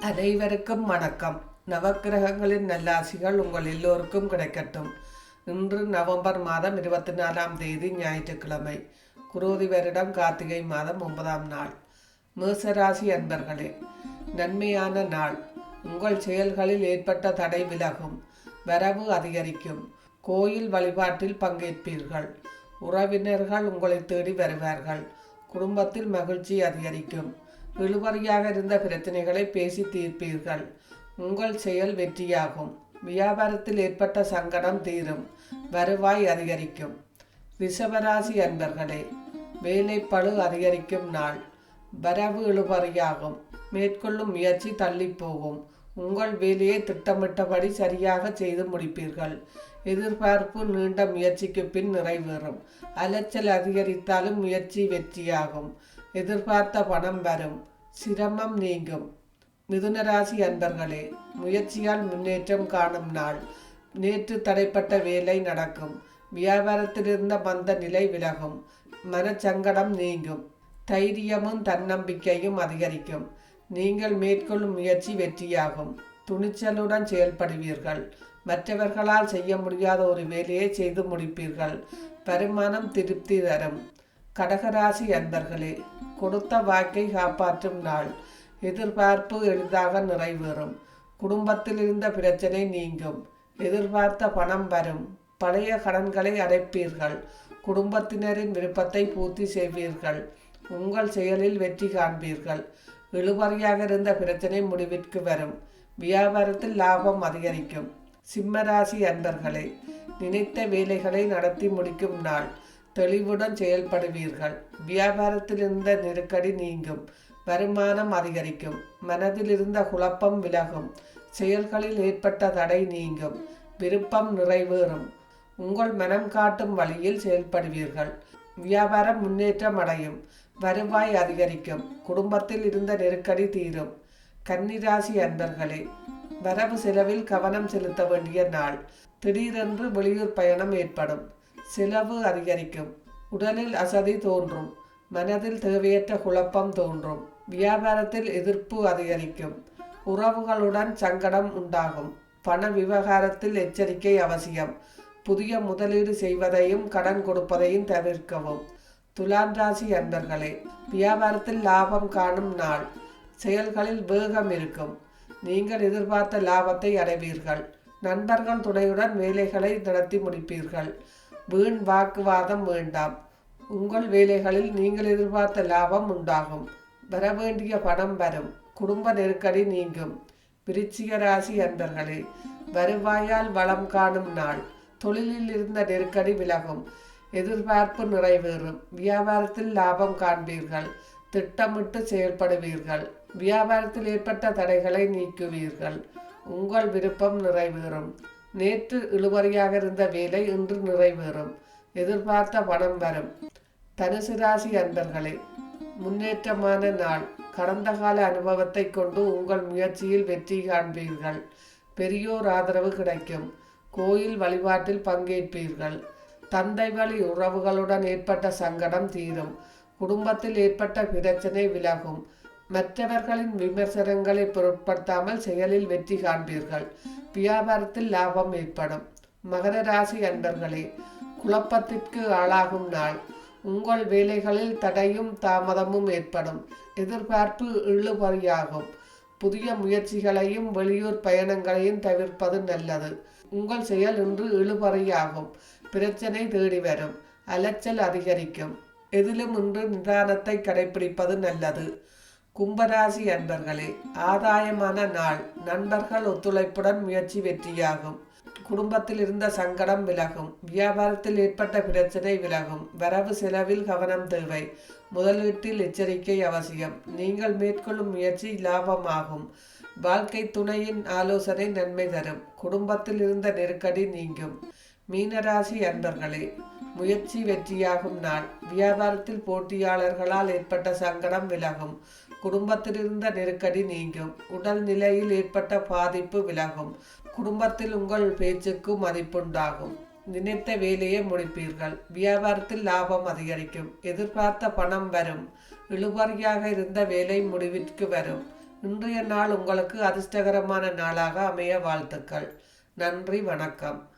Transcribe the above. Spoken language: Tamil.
அனைவருக்கும் வணக்கம். நவக்கிரகங்களின் நல்லாசிகள் உங்கள் எல்லோருக்கும் கிடைக்கட்டும். இன்று நவம்பர் மாதம் இருபத்தி நாலாம் தேதி ஞாயிற்றுக்கிழமை குரோதி வருடம் கார்த்திகை மாதம் ஒன்பதாம் நாள். மேசராசி அன்பர்களே நன்மையான நாள். உங்கள் செயல்களில் ஏற்பட்ட தடை விலகும் வரவு அதிகரிக்கும். கோயில் வழிபாட்டில் பங்கேற்பீர்கள். உறவினர்கள் உங்களை தேடி வருவார்கள். குடும்பத்தில் மகிழ்ச்சி அதிகரிக்கும். இழுபறியாக இருந்த பிரச்சனைகளை பேசி தீர்ப்பீர்கள். உங்கள் செயல் வெற்றியாகும். வியாபாரத்தில் ஏற்பட்ட சங்கடம் தீரும். வருவாய் அதிகரிக்கும். ரிஷபராசி அன்பர்களே வேலைப்பளு அதிகரிக்கும் நாள். வரவு இழுபறியாகும். மேற்கொள்ளும் முயற்சி தள்ளி போகும் உங்கள் வேலையை திட்டமிட்டபடி சரியாக செய்து முடிப்பீர்கள். எதிர்பார்ப்பு நீண்ட முயற்சிக்கு பின் நிறைவேறும். அலைச்சல் அதிகரித்தாலும் முயற்சி வெற்றியாகும். எதிர்பார்த்த பணம் வரும். சிரமம் நீங்கும். மிதுனராசி அன்பர்களே முயற்சியால் முன்னேற்றம் காணும் நாள். நேற்று தடைப்பட்ட வேலை நடக்கும். வியாபாரத்திலிருந்த மந்த நிலை விலகும். மனச்சங்கடம் நீங்கும். தைரியமும் தன்னம்பிக்கையும் அதிகரிக்கும். நீங்கள் மேற்கொள்ளும் முயற்சி வெற்றியாகும். துணிச்சலுடன் செயல்படுவீர்கள். மற்றவர்களால் செய்ய முடியாத ஒரு வேலையை செய்து முடிப்பீர்கள். வருமானம் திருப்தி தரும். கடகராசி அன்பர்களே கொடுத்த வாக்கை காப்பாற்றும் நாள். எதிர்பார்ப்பு எளிதாக நிறைவேறும். குடும்பத்தில் இருந்த பிரச்சனை நீங்கும். எதிர்பார்த்த பணம் வரும். பழைய கடன்களை அடைப்பீர்கள். குடும்பத்தினரின் விருப்பத்தை பூர்த்தி செய்வீர்கள். உங்கள் செயலில் வெற்றி காண்பீர்கள். இழுபறியாக இருந்த பிரச்சனை முடிவிற்கு வரும். வியாபாரத்தில் லாபம் அதிகரிக்கும். சிம்மராசி அன்பர்களே நினைத்த வேலைகளை நடத்தி முடிக்கும் நாள். தெளிவுடன் செயல்படுவீர்கள். வியாபாரத்தில் இருந்த நெருக்கடி நீங்கும். வருமானம் அதிகரிக்கும். மனதில் இருந்த குழப்பம் விலகும். செயல்களில் ஏற்பட்ட தடை நீங்கும். விருப்பம் நிறைவேறும். உங்கள் மனம் காட்டும் வழியில் செயல்படுவீர்கள். வியாபாரம் முன்னேற்றம் அடையும். வருவாய் அதிகரிக்கும். குடும்பத்தில் இருந்த நெருக்கடி தீரும். கன்னிராசி அன்பர்களே வரவு செலவில் கவனம் செலுத்த வேண்டிய நாள். திடீரென்று வெளியூர் பயணம் ஏற்படும். செலவு அதிகரிக்கும். உடலில் அசதி தோன்றும். மனதில் தேவையற்ற குழப்பம் தோன்றும். வியாபாரத்தில் எதிர்ப்பு அதிகரிக்கும். உறவுகளுடன் சங்கடம் உண்டாகும். பண விவகாரத்தில் எச்சரிக்கை அவசியம். புதிய முதலீடு செய்வதையும் கடன் கொடுப்பதையும் தவிர்க்கவும். துலாம் ராசி அன்பர்களே வியாபாரத்தில் லாபம் காணும் நாள். செயல்களில் வேகம் இருக்கும். நீங்கள் எதிர்பார்த்த லாபத்தை அடைவீர்கள். நண்பர்கள் துணையுடன் வேலைகளை நடத்தி முடிப்பீர்கள். வீண் வாக்குவாதம் வேண்டாம். உங்கள் வேலைகளில் நீங்கள் எதிர்பார்த்த லாபம் உண்டாகும். வர வேண்டிய பணம் வரும். குடும்ப நெருக்கடி நீங்கும். விருச்சிக ராசி அன்பர்களே வருவாயால் வளம் காணும் நாள். தொழிலில் இருந்த நெருக்கடி விலகும். எதிர்பார்ப்பு நிறைவேறும். வியாபாரத்தில் லாபம் காண்பீர்கள். திட்டமிட்டு செயல்படுவீர்கள். வியாபாரத்தில் ஏற்பட்ட தடைகளை நீக்குவீர்கள். உங்கள் விருப்பம் நிறைவேறும். நேற்று இழுபறியாக இருந்த வேலை இன்று நிறைவேறும். எதிர்பார்த்த பணம் வரும். தனுசு ராசி அன்பர்களே முன்னேற்றமான நாள். கடந்த கால அனுபவத்தை கொண்டு உங்கள் முயற்சியில் வெற்றி காண்பீர்கள். பெரியோர் ஆதரவு கிடைக்கும். கோயில் வழிபாட்டில் பங்கேற்பீர்கள். தந்தை வழி உறவுகளுடன் ஏற்பட்ட சங்கடம் தீரும். குடும்பத்தில் ஏற்பட்ட பிரச்சனை விலகும். மற்றவர்களின் விமர்சனங்களை பொருட்படுத்தாமல் செயலில் வெற்றி காண்பீர்கள். வியாபாரத்தில் லாபம் ஏற்படும். மகர ராசி அன்பர்களே குழப்பத்திற்கு ஆளாகும் நாள். உங்கள் வேலைகளில் தடையும் தாமதமும் ஏற்படும். எதிர்பார்ப்பு இழுபறியாகும். புதிய முயற்சிகளையும் வெளியூர் பயணங்களையும் தவிர்ப்பது நல்லது. உங்கள் செயல் இன்று இழுபறியாகும். பிரச்சனை தேடி வரும். அலைச்சல் அதிகரிக்கும். எதிலும் இன்று நிதானத்தை கடைபிடிப்பது நல்லது. கும்பராசி அன்பர்களே ஆதாயமான நாள். நண்பர்கள் ஒத்துழைப்புடன் முயற்சி வெற்றியாகும். குடும்பத்தில் இருந்த சங்கடம் விலகும். வியாபாரத்தில் ஏற்பட்ட பிரச்சனை விலகும். வரவு செலவில் கவனம் தேவை. முதலீட்டில் எச்சரிக்கை அவசியம். நீங்கள் மேற்கொள்ளும் முயற்சி லாபமாகும். வாழ்க்கை துணையின் ஆலோசனை நன்மை தரும். குடும்பத்தில் இருந்த நெருக்கடி நீங்கும். மீனராசி அன்பர்களே முயற்சி வெற்றியாகும் நாள். வியாபாரத்தில் போட்டியாளர்களால் ஏற்பட்ட சங்கடம் விலகும். குடும்பத்தில் இருந்த நெருக்கடி நீங்கும். உடல் நிலையில் ஏற்பட்ட பாதிப்பு விலகும். குடும்பத்தில் உங்கள் பேச்சுக்கு மதிப்புண்டாகும். நினைத்த வேலையை முடிப்பீர்கள். வியாபாரத்தில் லாபம் அதிகரிக்கும். எதிர்பார்த்த பணம் வரும். இழுபறியாக இருந்த வேலை முடிவிற்கு வரும். இன்றைய நாள் உங்களுக்கு அதிர்ஷ்டகரமான நாளாக அமைய வாழ்த்துக்கள். நன்றி வணக்கம்.